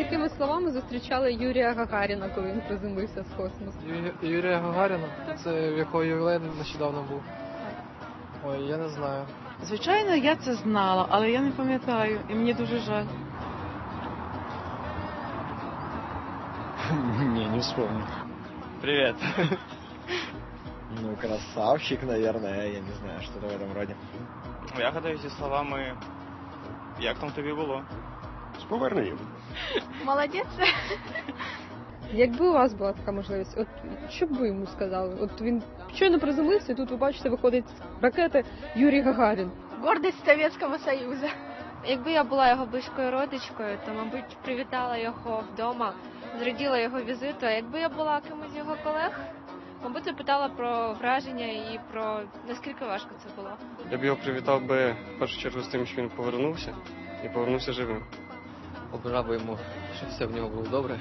якими словами зустрічали Юрія Гагаріна, коли він приземлився з космосу? Ю- Юрія Гагаріна, це в якого ювілей нещодавно був. Ой, я не знаю. Звичайно, я це знала, але я не пам'ятаю, і мені дуже жаль. Не, не вспомню. Привет. Ну, красавчик, наверное, я не знаю, что-то в этом роде. Я гадаю зі словами, як там тобі було? З поверненням. Молодець. Якби у вас була така можливість, от що б ви йому сказали? От він щойно приземлився, і тут ви бачите, виходить з ракети Юрій Гагарін. Гордість Совєтського Союзу. Якби я була його близькою родичкою, то, мабуть, привітала його вдома, зраділа його візиту. А якби я була кимось з його колег, мабуть, запитала про враження і про наскільки важко це було. Я б його привітав би в першу чергу з тим, що він повернувся і повернувся живим. Побажав би йому, щоб все в нього було добре.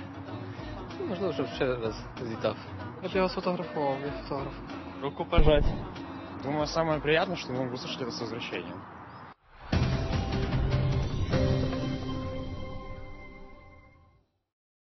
Ну, можливо, щоб ще раз злітав. Я б його сфотографував, я фотограф. Руку пожать. Думаю, самое приятное, что мы услышали это с возвращением.